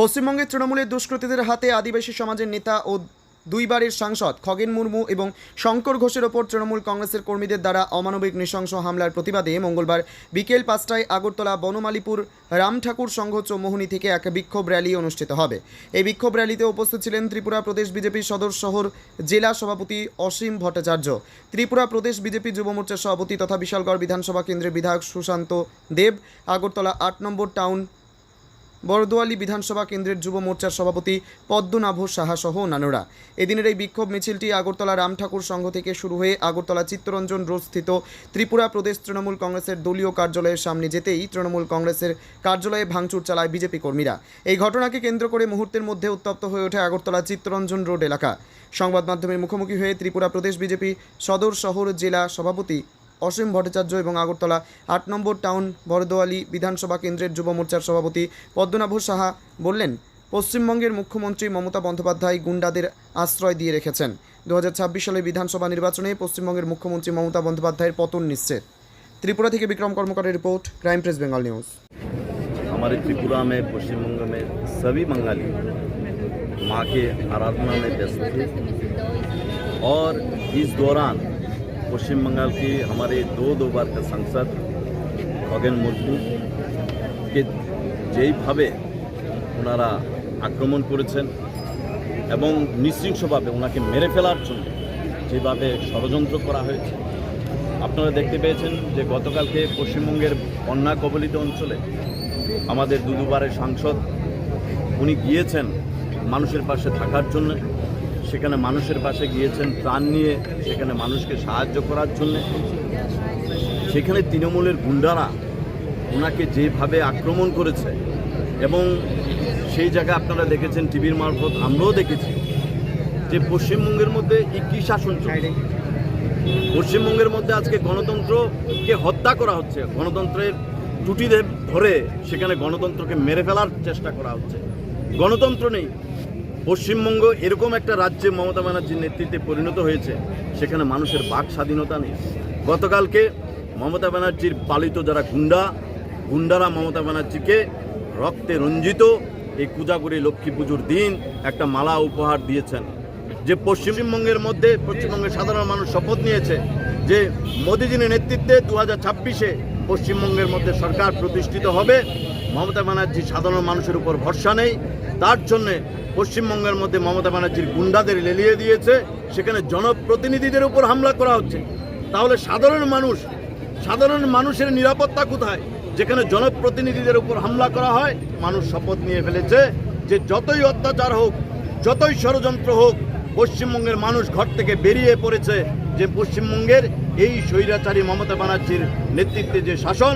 পশ্চিমবঙ্গের তৃণমূলের দুষ্কৃতীদের হাতে আদিবাসী সমাজের নেতা ও দুইবারের সাংসদ খগেন মুর্মু এবং শঙ্কর ঘোষের ওপর তৃণমূল কংগ্রেসের কর্মীদের দ্বারা অমানবিক নৃশংস হামলার প্রতিবাদে মঙ্গলবার বিকেল পাঁচটায় আগরতলা বনমালীপুর রামঠাকুর সংঘ চৌমোহনী থেকে এক বিক্ষোভ র্যালি অনুষ্ঠিত হবে। এই বিক্ষোভ র্যালিতে উপস্থিত ছিলেন ত্রিপুরা প্রদেশ বিজেপির সদর শহর জেলা সভাপতি অসীম ভট্টাচার্য। ত্রিপুরা প্রদেশ বিজেপি যুব মোর্চার সভাপতি তথা বিশালগড় বিধানসভা কেন্দ্রের বিধায়ক সুশান্ত দেব। আগরতলা আট নম্বর টাউন বরদোয়ালি বিধানসভা কেন্দ্রের যুব মোর্চার সভাপতি পদ্মনাভ সাহা সহ অন্যান্যরা। এদিনের এই বিক্ষোভ মিছিলটি আগরতলা রামঠাকুর সংঘ থেকে শুরু হয়ে আগরতলা চিত্তরঞ্জন রোড স্থিত ত্রিপুরা প্রদেশ তৃণমূল কংগ্রেসের দলীয় কার্যালয়ের সামনে যেতেই তৃণমূল কংগ্রেসের কার্যালয়ে ভাঙচুর চালায় বিজেপি কর্মীরা। এই ঘটনাকে কেন্দ্র করে মুহূর্তের মধ্যে উত্তপ্ত হয়ে ওঠে আগরতলা চিত্তরঞ্জন রোড এলাকা। সংবাদ মাধ্যমের মুখোমুখি হয়ে ত্রিপুরা প্রদেশ বিজেপি সদর শহর জেলা সভাপতি অসীম ভট্টাচার্য এবং আগরতলা আট নম্বর টাউন বরদোয়ালি বিধানসভা কেন্দ্রের যুব মোর্চার সভাপতি পদ্মনাভ সাহা বললেন পশ্চিমবঙ্গের মুখ্যমন্ত্রী মমতা বন্দ্যোপাধ্যায় গুন্ডাদের আশ্রয় দিয়ে রেখেছেন দু সালের বিধানসভা নির্বাচনে পশ্চিমবঙ্গের মুখ্যমন্ত্রী মমতা বন্দ্যোপাধ্যায়ের পতন নিশ্চিত ত্রিপুরা থেকে Bikram কর্মকারের report crime press Bengal news हमारे त्रिपुरा में पश्चिम बंग में सभी बंगाली माँ के आराधना में व्यस्त थे और इस दौरान पश्चिम बंगाल के हमारे दो दो बार का सांसद খগেন মুর্মু কে যেইভাবে ওনারা আক্রমণ করেছেন এবং নৃশংসভাবে ওনাকে মেরে ফেলার জন্য যেভাবে ষড়যন্ত্র করা হয়েছে আপনারা দেখতে পেয়েছেন যে গতকালকে পশ্চিমবঙ্গের বন্যা কবলিত অঞ্চলে আমাদের দুদুবারের সাংসদ উনি গিয়েছেন মানুষের পাশে থাকার জন্য সেখানে মানুষের পাশে গিয়েছেন প্রাণ নিয়ে, সেখানে মানুষকে সাহায্য করার জন্য। সেখানে তৃণমূলের গুন্ডারা ওনাকে যেভাবে আক্রমণ করেছে এবং সেই জায়গায় আপনারা দেখেছেন টিভির মারফত, আমরাও দেখেছি যে পশ্চিমবঙ্গের মধ্যে কী শাসন চলছে। পশ্চিমবঙ্গের মধ্যে আজকে গণতন্ত্রকে হত্যা করা হচ্ছে, গণতন্ত্রের দে- ধরে সেখানে গণতন্ত্রকে মেরে ফেলার চেষ্টা করা হচ্ছে। গণতন্ত্র নেই। পশ্চিমবঙ্গ এরকম একটা রাজ্যে মমতা ব্যানার্জির নেতৃত্বে পরিণত হয়েছে, সেখানে মানুষের বাক স্বাধীনতা নেই। গতকালকে মমতা ব্যানার্জির পালিত যারা গুন্ডা, গুন্ডারা মমতা ব্যানার্জিকে রক্তে রঞ্জিত, এই পূজাগুড়ি লক্ষ্মী পুজোর দিন একটা মালা উপহার দিয়েছেন। যে পশ্চিমবঙ্গের মধ্যে, পশ্চিমবঙ্গের সাধারণ মানুষ শপথ নিয়েছে যে মোদীজির নেতৃত্বে দু হাজার ছাব্বিশে পশ্চিমবঙ্গের মধ্যে সরকার প্রতিষ্ঠিত হবে। মমতা ব্যানার্জি সাধারণ মানুষের উপর ভরসা নেই। তার জন্যে পশ্চিমবঙ্গের মধ্যে মমতা ব্যানার্জির গুন্ডাদের লেলিয়ে দিয়েছে, সেখানে জনপ্রতিনিধিদের উপর হামলা করা হচ্ছে। তাহলে সাধারণ মানুষ, সাধারণ মানুষের নিরাপত্তা কোথায়? যেখানে জনপ্রতিনিধিদের উপর হামলা করা হয়, মানুষ শপথ নিয়ে ফেলেছে যে যতই অত্যাচার হোক, যতই ষড়যন্ত্র হোক, পশ্চিমবঙ্গের মানুষ ঘর থেকে বেরিয়ে পড়েছে যে পশ্চিমবঙ্গের এই স্বৈরাচারী মমতা ব্যানার্জির নেতৃত্বে যে শাসন,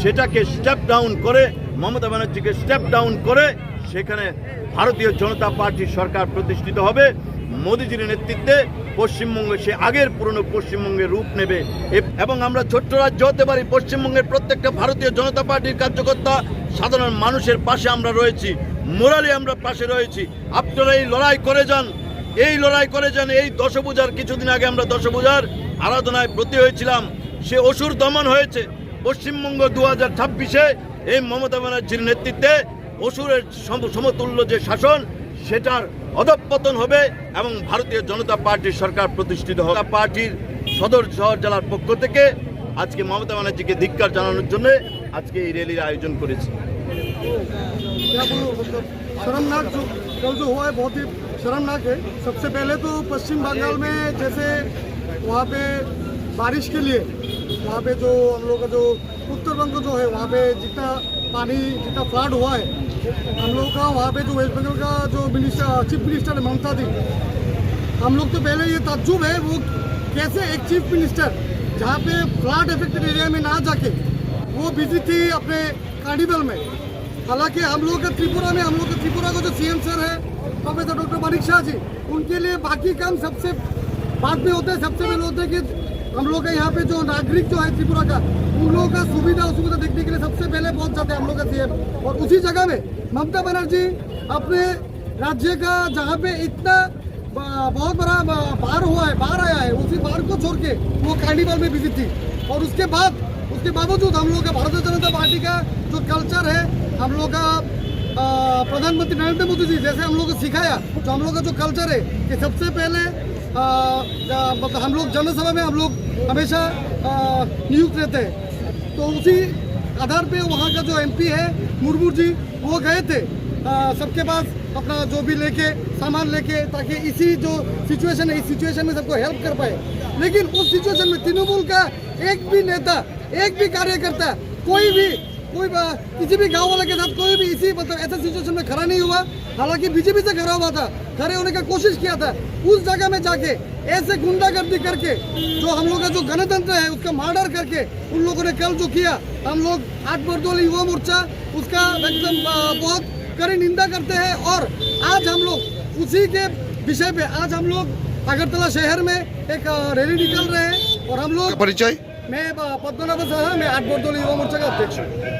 সেটাকে স্টেপ ডাউন করে, মমতা ব্যানার্জিকে স্টেপ ডাউন করে সেখানে ভারতীয় জনতা পার্টির সরকার প্রতিষ্ঠিত হবে। মোদীজির নেতৃত্বে পশ্চিমবঙ্গে সে আগের পুরনো পশ্চিমবঙ্গের রূপ নেবে। এবং আমরা ছোট্ট রাজ্য হতে পারি, পশ্চিমবঙ্গের প্রত্যেকটা ভারতীয় জনতা পার্টির কার্যকর্তা, সাধারণ মানুষের পাশে আমরা রয়েছি, মোরালি আমরা পাশে রয়েছি। আপনারা এই লড়াই করে যান, এই লড়াই করে যান, এই দশপূজার কিছুদিন আগে আমরা দশপূজার আরাধনায় ব্রতী হয়েছিলাম। সে অসুর দমন হয়েছে। পশ্চিমবঙ্গ দু হাজার ছাব্বিশে এই মমতা ব্যানার্জির নেতৃত্বে অসুরের সম- সমতুল্য যে শাসন সেটার অধঃপতন হবে এবং ভারতীয় জনতা পার্টির সরকার প্রতিষ্ঠিত হবে পার্টির সদর শহর জেলার পক্ষ থেকে আজকে মমতা ব্যানার্জিকে ধিক্কার জানানোর জন্য আজকে এই র্যালির আয়োজন করেছি क्या बोलूं मतलब शर्मनाक जो कल जो हुआ है बहुत ही शर्मनाक है सबसे पहले तो पश्चिम बंगाल में जैसे वहाँ पे बारिश के लिए वहाँ पे जो हम लोग का जो उत्तर बंग जो है वहाँ पे जितना पानी जितना फ्लड हुआ है, हम लोग का वहाँ पे जो वेस्ट बंगाल का जो मिनिस्टर चीफ मिनिस्टर है ममता दी हम लोग तो पहले ये तजुब है वो कैसे एक चीफ मिनिस्टर जहाँ पे फ्लड इफेक्टेड एरिया में ना जाके वो बिज़ी थी अपने कार्निवल में। हालाँकि हम लोग का त्रिपुरा में, हम लोग का त्रिपुरा का जो सीएम सर है प्रोफेसर डॉक्टर मानिक शाह जी, उनके लिए बाकी काम सबसे बाद में होते हैं, सबसे पहले होते हैं कि हम लोग का यहाँ पे जो नागरिक जो है त्रिपुरा का, उन लोगों का सुविधा असुविधा देखने के लिए सबसे पहले पहुँच जाते हैं हम लोग का सीएम और उसी जगह में ममता बनर्जी अपने राज्य का, जहाँ पे इतना बहुत बड़ा बार हुआ है बार आया है, उसी बार को छोड़ के वो कार्निवल में विज़िट थी। और उसके बाद, उसके बावजूद हम लोग का भारतीय जनता पार्टी का जो कल्चर है, हम लोग का प्रधानमंत्री नरेंद्र मोदी जी, जैसे हम लोग को सिखाया तो हम लोग का जो कल्चर है कि सबसे पहले मतलब हम लोग जनसभा में हम लोग हमेशा नियुक्त रहते हैं। तो उसी आधार पे वहाँ का जो एमपी है मुर्मू जी, वो गए थे। सबके पास अपना जो भी लेके, सामान लेके, ताकि इसी जो सिचुएशन है, इस सिचुएशन में सबको हेल्प कर पाए। लेकिन उस सिचुएशन में तृणमूल का एक भी नेता, एक भी कार्यकर्ता, कोई भी कोई किसी भी गाँव वाले के साथ कोई भी इसी मतलब ऐसे सिचुएशन में खड़ा नहीं हुआ। हालाँकि बीजेपी से खड़ा हुआ था खड़े होने का कोशिश किया था। उस जगह में जाके ऐसे गुंडागर्दी करके जो हम लोग का जो गणतंत्र है उसका मर्डर करके उन लोगों ने कल जो किया हम लोग आठ बरदोली युवा मोर्चा उसका एकदम बहुत कड़ी निंदा करते हैं और आज हम लोग उसी के विषय पे आज हम लोग अगरतला शहर में एक रैली निकल रहे हैं और हम लोग परिचय? मैं पद्मनाभ साहा मैं आठ बरदोली युवा मोर्चा का अध्यक्ष हूँ।